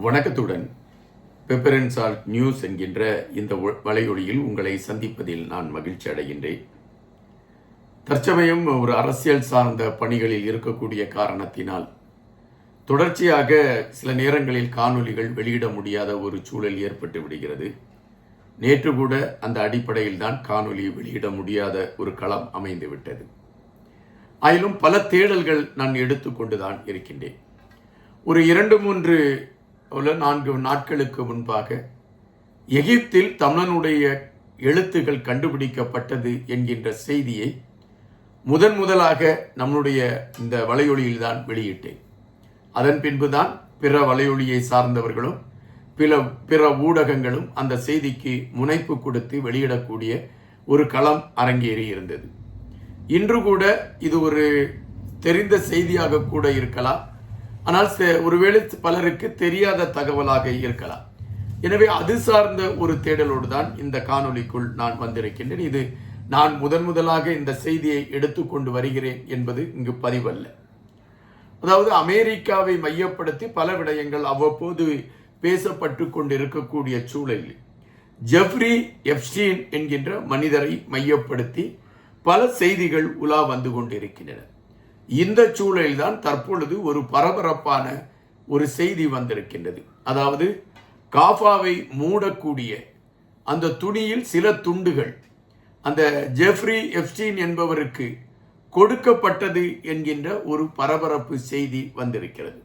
வணக்கத்துடன். பெப்பரன் salt news என்கின்ற இந்த வலையொலியில் உங்களை சந்திப்பதில் நான் மகிழ்ச்சி அடைகின்றேன். தற்சமயம் ஒரு அரசியல் சார்ந்த பணிகளில் இருக்கக்கூடிய காரணத்தினால் தொடர்ச்சியாக சில நேரங்களில் காணொளிகள் வெளியிட முடியாத ஒரு சூழல் ஏற்பட்டு விடுகிறது. நேற்று கூட அந்த அடிப்படையில் தான் காணொலி வெளியிட முடியாத ஒரு களம் அமைந்து விட்டது. ஆயினும் பல தேடல்கள் நான் எடுத்துக்கொண்டுதான் இருக்கின்றேன். ஒரு இரண்டு மூன்று உள்ள நான்கு நாட்களுக்கு முன்பாக எகிப்தில் தமிழனுடைய எழுத்துக்கள் கண்டுபிடிக்கப்பட்டது என்கின்ற செய்தியை முதன் முதலாக நம்முடைய இந்த வலையொலியில் தான் வெளியிட்டேன். அதன் பின்புதான் பிற வலையொலியை சார்ந்தவர்களும் பிற பிற ஊடகங்களும் அந்த செய்திக்கு முனைப்பு கொடுத்து வெளியிடக்கூடிய ஒரு களம் அரங்கேறி இருந்தது. இன்று கூட இது ஒரு தெரிந்த செய்தியாக கூட இருக்கலாம். ஆனால் ஒருவேளை பலருக்கு தெரியாத தகவலாக இருக்கலாம். எனவே அது சார்ந்த ஒரு தேடலோடு தான் இந்த காணொளிக்குள் நான் வந்திருக்கின்றேன். இது நான் முதன் முதலாக இந்த செய்தியை எடுத்துக்கொண்டு வருகிறேன் என்பது இங்கு பதிவல்ல. அதாவது அமெரிக்காவை மையப்படுத்தி பல விடயங்கள் அவ்வப்போது பேசப்பட்டு கொண்டிருக்கக்கூடிய சூழலில் ஜெஃப்ரி எப்ஸ்டீன் என்கின்ற மனிதரை மையப்படுத்தி பல செய்திகள் உலா வந்து கொண்டிருக்கின்றன. இந்த சூழலில்தான் தற்பொழுது ஒரு பரபரப்பான ஒரு செய்தி வந்திருக்கின்றது. அதாவது காஃபாவை மூடக்கூடிய அந்த துணியில் சில துண்டுகள் அந்த ஜெஃப்ரி எப்ஸ்டீன் என்பவருக்கு கொடுக்கப்பட்டது என்கின்ற ஒரு பரபரப்பு செய்தி வந்திருக்கிறது.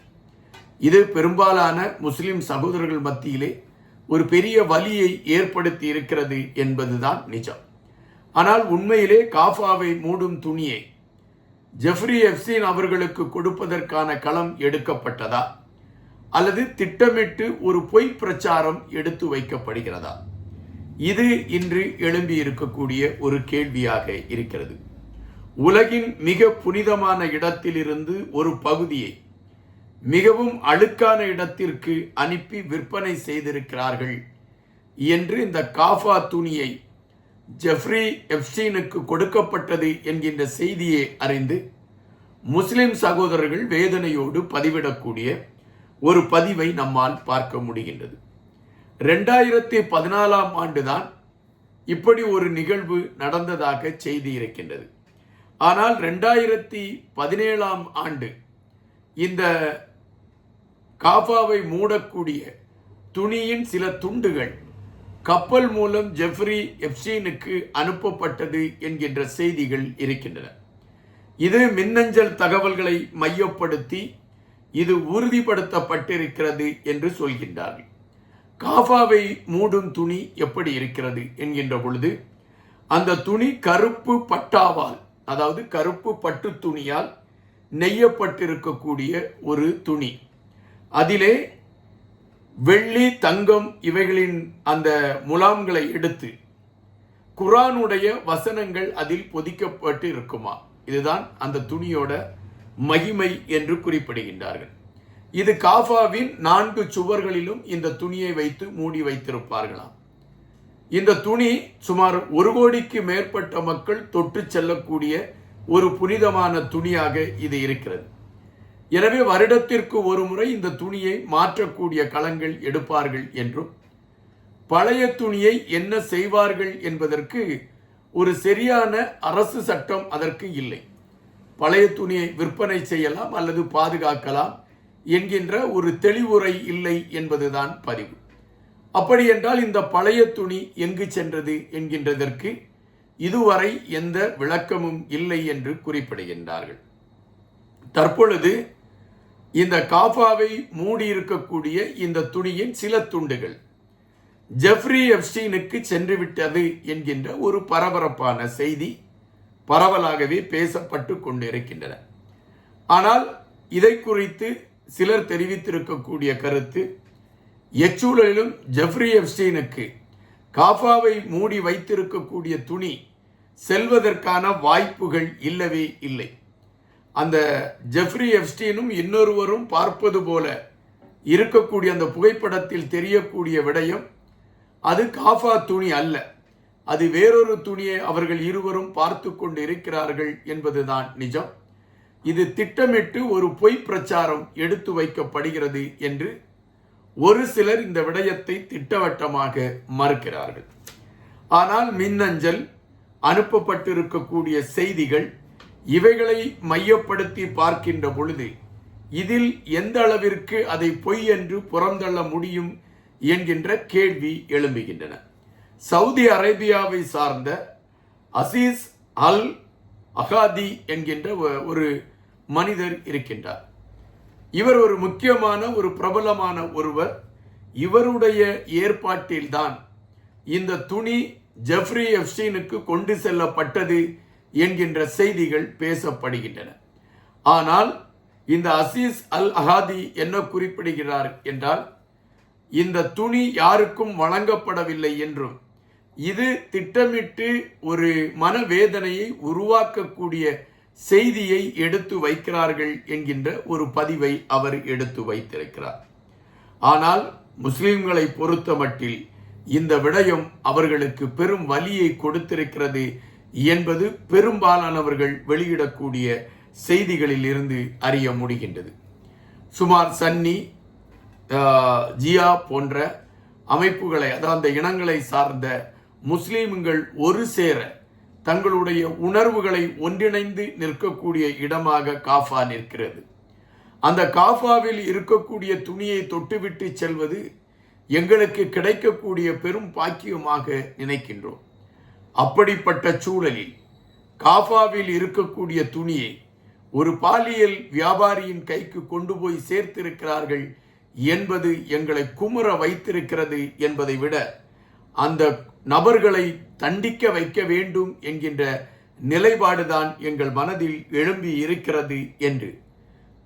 இது பெரும்பாலான முஸ்லிம் சகோதரர்கள் மத்தியிலே ஒரு பெரிய வலியை ஏற்படுத்தி இருக்கிறது என்பதுதான் நிஜம். ஆனால் உண்மையிலே காஃபாவை மூடும் துணியை ஜெஃப்ரி எப்சீன் அவர்களுக்கு கொடுப்பதற்கான களம் எடுக்கப்பட்டதா? அல்லது திட்டமிட்டு ஒரு பொய் பிரச்சாரம் எடுத்து வைக்கப்படுகிறதா? இது இன்று எழும்பி இருக்கக்கூடிய ஒரு கேள்வியாக இருக்கிறது. உலகின் மிக புனிதமான இடத்திலிருந்து ஒரு பகுதியை மிகவும் அழுக்கான இடத்திற்கு அனுப்பி விற்பனை செய்திருக்கிறார்கள் என்று இந்த காஃபா துணியை ஜெஃப்ரி எப்ஸ்டீனுக்கு கொடுக்கப்பட்டது என்கின்ற செய்தியை அறிந்து முஸ்லிம் சகோதரர்கள் வேதனையோடு பதிவிடக்கூடிய ஒரு பதிவை நம்மால் பார்க்க முடிகின்றது. ரெண்டாயிரத்தி பதினாலாம் ஆண்டுதான் இப்படி ஒரு நிகழ்வு நடந்ததாக செய்தி இருக்கின்றது. ஆனால் ரெண்டாயிரத்தி பதினேழாம் ஆண்டு இந்த காஃபாவை மூடக்கூடிய துணியின் சில துண்டுகள் கப்பல் மூலம் ஜெஃப்ரி எப்சீனுக்கு அனுப்பப்பட்டது என்கின்ற செய்திகள் இருக்கின்றன. இது மின்னஞ்சல் தகவல்களை மையப்படுத்தி இது உறுதிப்படுத்தப்பட்டிருக்கிறது என்று சொல்கின்றார்கள். காஃபாவை மூடும் துணி எப்படி இருக்கிறது என்கின்ற பொழுது அந்த துணி கருப்பு பட்டாவால் அதாவது கருப்பு பட்டு துணியால் நெய்யப்பட்டிருக்கக்கூடிய ஒரு துணி. அதிலே வெள்ளி தங்கம் இவைகளின் அந்த முலாம்களை எடுத்து குரானுடைய வசனங்கள் அதில் பொதிக்கப்பட்டு இருக்குமா? இதுதான் அந்த துணியோட மகிமை என்று குறிப்பிடுகின்றார்கள். இது காஃபாவின் நான்கு சுவர்களிலும் இந்த துணியை வைத்து மூடி வைத்திருப்பார்களாம். இந்த துணி சுமார் ஒரு கோடிக்கு மேற்பட்ட மக்கள் தொட்டு செல்லக்கூடிய ஒரு புனிதமான துணியாக இது இருக்கிறது. எனவே வருடத்திற்கு ஒரு முறை இந்த துணியை மாற்றக்கூடிய களங்கள் எடுப்பார்கள் என்றும் பழைய துணியை என்ன செய்வார்கள் என்பதற்கு ஒரு சரியான அரசு சட்டம் அதற்கு இல்லை. பழைய துணியை விற்பனை செய்யலாம் அல்லது பாதுகாக்கலாம் என்கின்ற ஒரு தெளிவுரை இல்லை என்பதுதான் பதிவு. அப்படி என்றால் இந்த பழைய துணி எங்கு சென்றது என்கின்றதற்கு இதுவரை எந்த விளக்கமும் இல்லை என்று குறிப்பிடுகின்றார்கள். தற்பொழுது இந்த காஃபாவை மூடி இருக்கக்கூடிய இந்த துணியின் சில துண்டுகள். ஜெஃப்ரி எப்ஸ்டீனுக்கு சென்றுவிட்டது என்கின்ற ஒரு பரபரப்பான செய்தி பரவலாகவே பேசப்பட்டு கொண்டிருக்கின்றன. ஆனால் இதை குறித்து சிலர் தெரிவித்திருக்கக்கூடிய கருத்து எச்சூழலிலும் ஜெஃப்ரி எப்ஸ்டீனுக்கு காஃபாவை மூடி வைத்திருக்கக்கூடிய துணி செல்வதற்கான வாய்ப்புகள் இல்லவே இல்லை. அந்த ஜெஃப்ரி எப்ஸ்டீனும் இன்னொருவரும் பார்ப்பது போல இருக்கக்கூடிய அந்த புகைப்படத்தில் தெரியக்கூடிய விடயம் அது காஃபா துணி அல்ல. அது வேறொரு துணியை அவர்கள் இருவரும் பார்த்து கொண்டு இருக்கிறார்கள் என்பதுதான் நிஜம். இது திட்டமிட்டு ஒரு பொய் பிரச்சாரம் எடுத்து வைக்கப்படுகிறது என்று ஒரு சிலர் இந்த விடயத்தை திட்டவட்டமாக மறுக்கிறார்கள். ஆனால் மின்னஞ்சல் அனுப்பப்பட்டிருக்கக்கூடிய செய்திகள் இவைகளை மையப்படுத்தி பார்க்கின்ற பொழுது இதில் எந்த அளவிற்கு அதை பொய் என்று புறந்தள்ள முடியும் என்கின்ற கேள்வி எழும்புகின்றன. சவுதி அரேபியாவை சார்ந்த அசீஸ் அல் அகாதி என்கின்ற ஒரு மனிதர் இருக்கின்றார். இவர் ஒரு முக்கியமான ஒரு பிரபலமான ஒருவர். இவருடைய ஏற்பாட்டில்தான் இந்த துணி ஜெஃப்ரி எஃப்சீனுக்கு கொண்டு செல்லப்பட்டது என்கின்ற செய்திகள் பேசப்படுகின்றன. ஆனால் இந்த அசீஸ் அல் அஹாதி என்ன குறிப்பிடுகிறார் என்றால் இந்த துணி யாருக்கும் வழங்கப்படவில்லை என்றும் இது திட்டமிட்டு ஒரு மனவேதனையை உருவாக்கக்கூடிய செய்தியை எடுத்து வைக்கிறார்கள் என்கின்ற ஒரு பதிவை அவர் எடுத்து வைத்திருக்கிறார். ஆனால் முஸ்லிம்களை பொறுத்தமட்டில் இந்த விடயம் அவர்களுக்கு பெரும் வலியை கொடுத்திருக்கிறது என்பது பெரும்பாலானவர்கள் வெளியிடக்கூடிய செய்திகளில் இருந்து அறிய முடிகின்றது. சுமார் சன்னி ஜியா போன்ற அமைப்புகளை அதாவது அந்த இனங்களை சார்ந்த முஸ்லீம்கள் ஒரு சேர தங்களுடைய உணர்வுகளை ஒன்றிணைந்து நிற்கக்கூடிய இடமாக காஃபா நிற்கிறது. அந்த காஃபாவில் இருக்கக்கூடிய துணியை தொட்டுவிட்டு செல்வது எங்களுக்கு கிடைக்கக்கூடிய பெரும் பாக்கியமாக நினைக்கின்றோம். அப்படிப்பட்ட சூழலில் காஃபாவில் இருக்கக்கூடிய துணியை ஒரு பாலியல் வியாபாரியின் கைக்கு கொண்டு போய் சேர்த்திருக்கிறார்கள் என்பது எங்களை குமுற வைத்திருக்கிறது என்பதை விட அந்த நபர்களை தண்டிக்க வைக்க வேண்டும் என்கின்ற நிலைப்பாடுதான் எங்கள் மனதில் எழும்பி இருக்கிறது என்று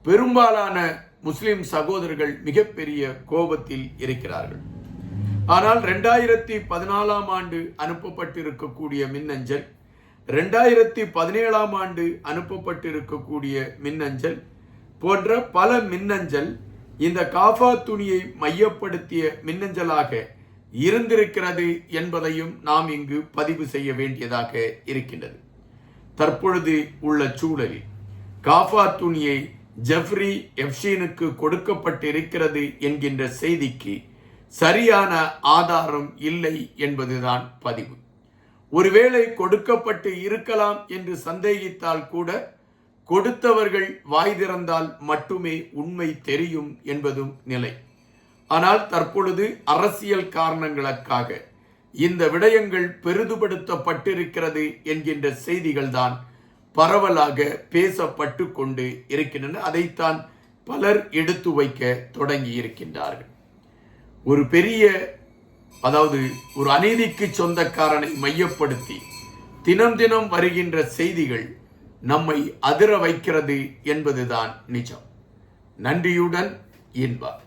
பெரும்பாலான முஸ்லிம் சகோதரர்கள் மிகப்பெரிய கோபத்தில் இருக்கிறார்கள். ஆனால் ரெண்டாயிரத்தி பதினாலாம் ஆண்டு அனுப்பப்பட்டிருக்கக்கூடிய மின்னஞ்சல் ரெண்டாயிரத்தி பதினேழாம் ஆண்டு அனுப்பப்பட்டிருக்கக்கூடிய மின்னஞ்சல் போன்ற பல மின்னஞ்சல் இந்த காஃபா துணியை மையப்படுத்திய மின்னஞ்சலாக இருந்திருக்கிறது என்பதையும் நாம் இங்கு பதிவு செய்ய வேண்டியதாக இருக்கின்றது. தற்பொழுது உள்ள சூழலில் காஃபா துணியை ஜெஃப்ரி எப்ஷீனுக்கு கொடுக்கப்பட்டிருக்கிறது என்கின்ற செய்திக்கு சரியான ஆதாரம் இல்லை என்பதுதான் பதிவு. ஒருவேளை கொடுக்கப்பட்டு இருக்கலாம் என்று சந்தேகித்தால் கூட கொடுத்தவர்கள் வாய் திறந்தால் மட்டுமே உண்மை தெரியும் என்பதும் நிலை. ஆனால் தற்பொழுது அரசியல் காரணங்களுக்காக இந்த விடயங்கள் பெரிதுபடுத்தப்பட்டிருக்கிறது என்கின்ற செய்திகள் தான் பரவலாக பேசப்பட்டு கொண்டு இருக்கின்றன. அதைத்தான் பலர் எடுத்து வைக்க தொடங்கி இருக்கின்றார்கள் ஒரு பெரிய அதாவது ஒரு அநீதிக்கு சொந்தக்காரனை மையப்படுத்தி தினம் தினம் வருகின்ற செய்திகள் நம்மை அதிர வைக்கிறது என்பதுதான் நிஜம். நன்றியுடன் இன்பார்